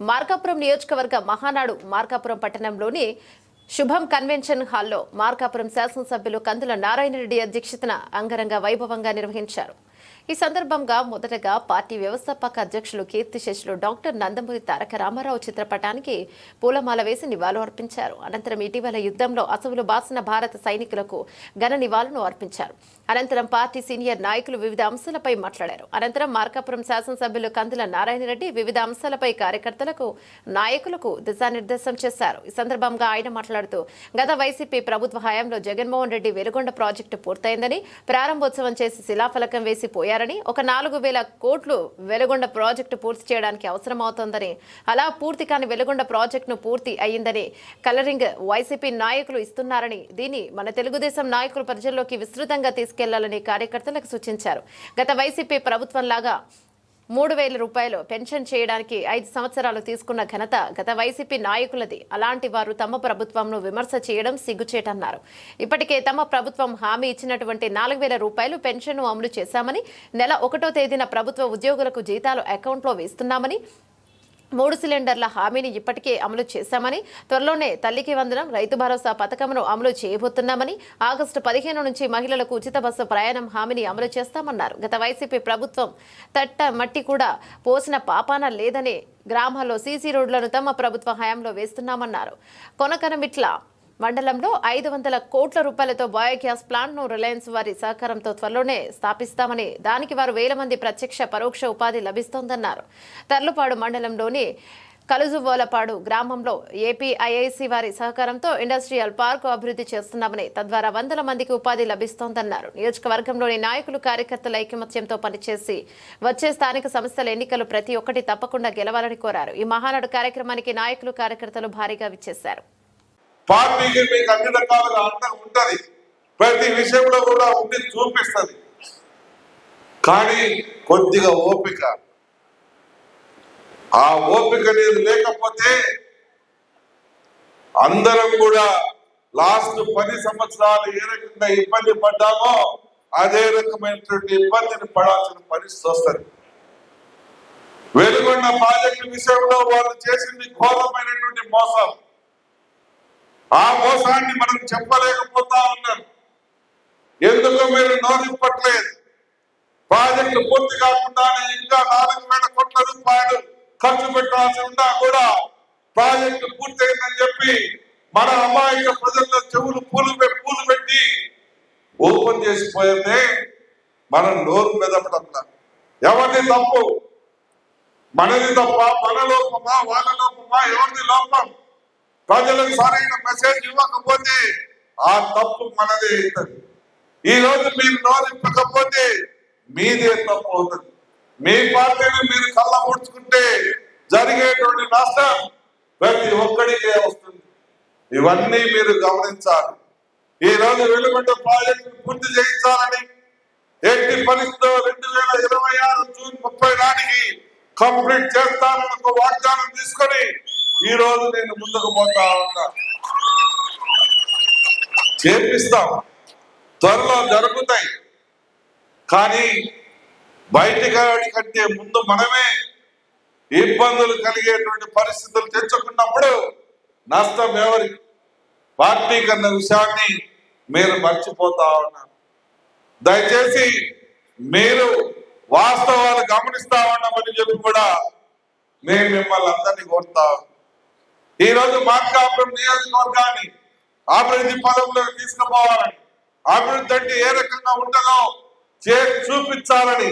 మార్కాపురం నియోజకవర్గ మహానాడు మార్కాపురం పట్టణంలోని శుభం కన్వెన్షన్ హాల్లో మార్కాపురం శాసనసభ్యులు కందుల నారాయణ రెడ్డి అధ్యక్షతన అంగరంగ వైభవంగా నిర్వహించారు. ఈ సందర్భంగా మొదటగా పార్టీ వ్యవస్థాపక అధ్యక్షులు కీర్తిశేషులు డాక్టర్ నందమూరి తారక రామారావు చిత్రపటానికి పూలమాల వేసి నివాళులు అర్పించారు. అనంతరం ఇటీవల యుద్ధంలో అసవులు బాసిన భారత సైనికులకు ఘన నివాళులను అర్పించారు. అనంతరం పార్టీ సీనియర్ నాయకులు వివిధ అంశాలపై మాట్లాడారు. అనంతరం మార్కాపురం శాసనసభ్యులు కందుల నారాయణ రెడ్డి వివిధ అంశాలపై కార్యకర్తలకు నాయకులకు దిశానిర్దేశం చేశారు. ఈ సందర్భంగా ఆయన మాట్లాడుతూ గత వైసీపీ ప్రభుత్వ హయాంలో జగన్మోహన్ రెడ్డి వెలుగొండ ప్రాజెక్టు పూర్తయిందని ప్రారంభోత్సవం చేసి శిలాఫలకం వేసి పోయారని ఒక నాలుగు వేల కోట్లు వెలుగొండ ప్రాజెక్టు పూర్తి చేయడానికి అవసరమవుతోందని అలా పూర్తి కాని వెలుగొండ ప్రాజెక్టును పూర్తి అయ్యిందని కలరింగ్ వైసీపీ నాయకులు ఇస్తున్నారని దీన్ని మన తెలుగుదేశం నాయకులు ప్రజల్లోకి విస్తృతంగా తీసుకెళ్ళాలని కార్యకర్తలకు సూచించారు. గత వైసీపీ ప్రభుత్వంలాగా మూడు వేల రూపాయలు పెన్షన్ చేయడానికి ఐదు సంవత్సరాలు తీసుకున్న ఘనత గత వైసీపీ నాయకులది. అలాంటి వారు తమ ప్రభుత్వంను విమర్శ చేయడం సిగ్గుచేటన్నారు. ఇప్పటికే తమ ప్రభుత్వం హామీ ఇచ్చినటువంటి నాలుగు వేల రూపాయలు పెన్షన్ను అమలు చేశామని నెల ఒకటో తేదీన ప్రభుత్వ ఉద్యోగులకు జీతాలు అకౌంట్లో వేస్తున్నామని మూడు సిలిండర్ల హామీని ఇప్పటికే అమలు చేశామని త్వరలోనే తల్లికి వందనం రైతు భరోసా పథకమును అమలు చేయబోతున్నామని ఆగస్టు పదిహేను నుంచి మహిళలకు ఉచిత బస్సు ప్రయాణం హామీని అమలు చేస్తామన్నారు. గత వైసీపీ ప్రభుత్వం తట్ట మట్టి కూడా పోసిన పాపాన లేదని గ్రామాల్లో సీసీ రోడ్లను తమ ప్రభుత్వ హయాంలో వేస్తున్నామన్నారు. కొనకనమిట్ల మండలంలో ఐదు వందల కోట్ల రూపాయలతో బయోగ్యాస్ ప్లాంట్ను రిలయన్స్ వారి సహకారంతో త్వరలోనే స్థాపిస్తామని దానికి వారు వేల మంది ప్రత్యక్ష పరోక్ష ఉపాధి లభిస్తోందన్నారు. తర్లుపాడు మండలంలోని కలుజువోలపాడు గ్రామంలో ఏపీ ఐఐసి వారి సహకారంతో ఇండస్ట్రియల్ పార్క్ అభివృద్ధి చేస్తున్నామని తద్వారా వందల మందికి ఉపాధి లభిస్తోందన్నారు. నియోజకవర్గంలోని నాయకులు కార్యకర్తల ఐకమత్యంతో పనిచేసి వచ్చే స్థానిక సంస్థల ఎన్నికలు ప్రతి ఒక్కటి తప్పకుండా గెలవాలని కోరారు. ఈ మహానాడు కార్యక్రమానికి నాయకులు కార్యకర్తలు భారీగా విచ్చేశారు. పార్టీకి మీకు అన్ని రకాలుగా అండగా ఉంటుంది. ప్రతి విషయంలో కూడా ఉండి చూపిస్తుంది. కానీ కొద్దిగా ఓపిక. ఆ ఓపిక అనేది లేకపోతే అందరం కూడా లాస్ట్ పది సంవత్సరాలు ఏ రకంగా ఇబ్బంది పడ్డామో అదే రకమైనటువంటి ఇబ్బందిని పడాల్సిన పరిస్థితి వస్తుంది. వెలుగొండ ప్రాజెక్టు విషయంలో వాళ్ళు చేసింది ఘోరమైనటువంటి మోసం. ఆ మోసాన్ని మనం చెప్పలేకపోతా ఉన్నాం. ఎందుకు మీరు నోరిప్పట్లేదు? ప్రాజెక్టు పూర్తి కాకుండానే ఇంకా నాలుగు వేల కోట్ల రూపాయలు ఖర్చు పెట్టాల్సి ఉన్నా కూడా ప్రాజెక్టు పూర్తయిందని చెప్పి మన అమాయక ప్రజల్లో చెవులు పూలు పూలు పెట్టి ఓపెన్ చేసిపోయిందే మనం నోరు మెదపడంలా ఎవరిది తప్పు? మనది తప్ప మన లోపమా వాళ్ళ లోపమా ఎవరిది లోపం? ప్రజలకు సరైన మెసేజ్ ఇవ్వకపోతే ఆ తప్పు మనదే అవుతుంది. ఈ రోజు మీరు నోరింపకపోతే మీదే తప్పు అవుతుంది. మీ పార్టీని మీరు కళ్ళ ముడుచుకుంటే జరిగేటువంటి నష్టం ప్రతి ఒక్కడికే వస్తుంది. ఇవన్నీ మీరు గమనించాలి. ఈ రోజు వెలుగుంట ప్రాజెక్టు పూర్తి చేయించాలని ఎట్టి పరిస్థితిలో రెండు వేల ఇరవై ఆరు జూన్ ముప్పై నాటికి కంప్లీట్ చేస్తానని ఒక వాగ్దానం తీసుకొని ఈ రోజు నేను ముందుకు పోతా ఉన్నా. చేపిస్తాం త్వరలో జరుగుతాయి. కానీ బయటికి కంటే ముందు మనమే ఇబ్బందులు కలిగేటువంటి పరిస్థితులు తెచ్చుకున్నప్పుడు నష్టం ఎవరి? పార్టీ కన్న విషయాన్ని మీరు మర్చిపోతా ఉన్నారు దయచేసి మీరు వాస్తవాలు గమనిస్తా ఉన్నామని చెప్పి కూడా నేను మిమ్మల్ని అందరినీ కోరుతా ఉన్నాను. ఈ రోజు మార్కాపురం నియోజకవర్గాన్ని అభివృద్ధి పదంలోకి తీసుకుపోవాలని అభివృద్ధి అంటే ఏ రకంగా ఉంటుందో చే చూపించాలని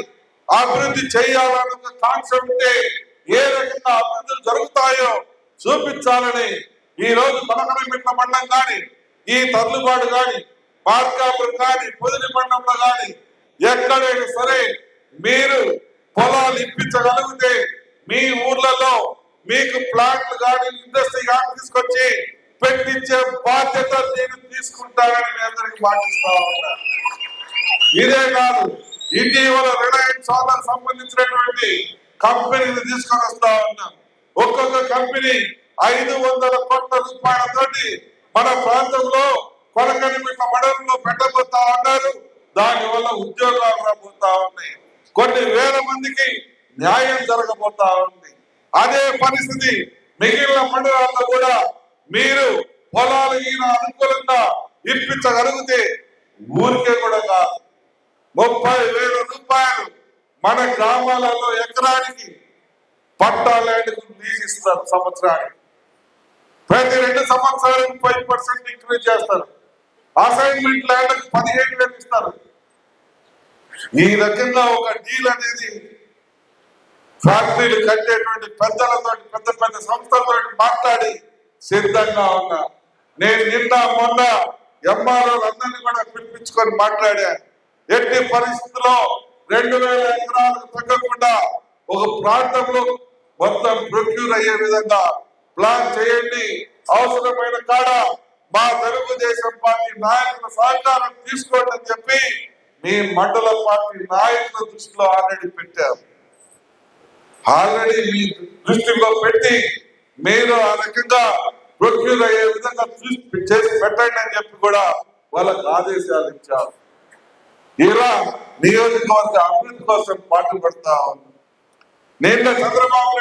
అభివృద్ధి చేయాలన్న కాన్సెప్ట్ ఉంటే ఏ రకంగా అభివృద్ధులు జరుగుతాయో చూపించాలని ఈ రోజు పలకరమిట్ల మండలం కానీ ఈ తల్లుబాటు కానీ మార్కాపురం కానీ పొదిలి మండలంలో కానీ ఎక్కడైనా సరే మీరు పొలాలు ఇప్పించగలిగితే మీ ఊర్లలో మీకు ప్లాంట్లు కానీ ఇండస్ట్రీ కానీ తీసుకొచ్చి పెట్టించే బాధ్యత నేను తీసుకుంటానని మీ అందరికి పాటిస్తా ఉన్నా. ఇదే కాదు ఇటీవల రిలయన్స్ సోలార్ సంబంధించినటువంటి కంపెనీలు తీసుకొని వస్తా ఉన్నాం. ఒక్కొక్క కంపెనీ ఐదు వందల కోట్ల రూపాయలతోటి మన ప్రాంతంలో కొనకనిమిట్ల మడల్లో పెట్టబోతా ఉన్నారు. దాని వల్ల ఉద్యోగాలు రాబోతా ఉన్నాయి. కొన్ని వేల మందికి న్యాయం జరగబోతా ఉంది. అదే పరిస్థితి మిగిలిన మండలాల్లో కూడా మీరు పొలాలు ఈయన అనుకూలంగా ఇప్పించగలిగితే ఊరికే కూడా కాదు. ముప్పై వేల రూపాయలు మన గ్రామాలలో ఎకరానికి పట్టా ల్యాండ్ లీజ్ ఇస్తారు సంవత్సరానికి. ప్రతి రెండు సంవత్సరాలకు ఫైవ్ పర్సెంట్ ఇంక్రీజ్ చేస్తారు. అసైన్మెంట్ ల్యాండ్ పదిహేను వేలు ఇస్తారు. ఈ రకంగా ఒక డీల్ అనేది ఫ్యాక్టరీలు కట్టేటువంటి పెద్దలతో పెద్ద పెద్ద సంస్థలతో మాట్లాడి సిద్ధంగా ఉన్నా. నేను నిన్న మొన్న ఎంఆర్ఓ అందరినీ కూడా పిలిపించుకొని మాట్లాడా. ఎట్టి పరిస్థితుల్లో రెండు వేల ఎకరాలకు తగ్గకుండా ఒక ప్రాంతంలో మొత్తం ప్రొక్యూర్ అయ్యే విధంగా ప్లాన్ చేయండి. అవసరమైన కాడ మా తెలుగుదేశం పార్టీ నాయకుల సహకారం తీసుకోండి అని చెప్పి మీ మండల పార్టీ నాయకుల దృష్టిలో ఆల్రెడీ పెట్టారు ఆల్రెడీ మీ దృష్టిలో పెట్టి మీరు ఆ రకంగా ప్రొక్యూర్ అయ్యే విధంగా చూసి చేసి పెట్టండి అని చెప్పి కూడా వాళ్ళకు ఆదేశాలు ఇచ్చారు. ఇలా నియోజకవర్గ అభివృద్ధి కోసం పాటుపడతా. ఉన్నాం నిన్న చంద్రబాబు